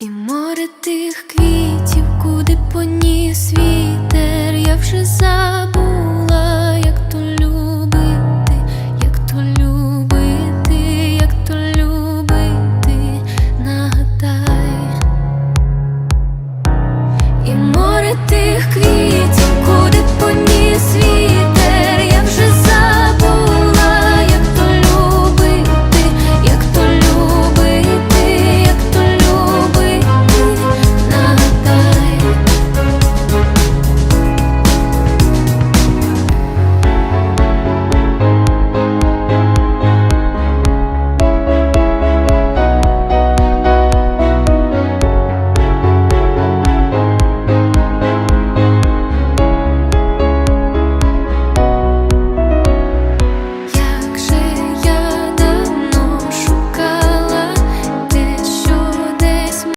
І море тих квітів, куди поніс вітер, я вже за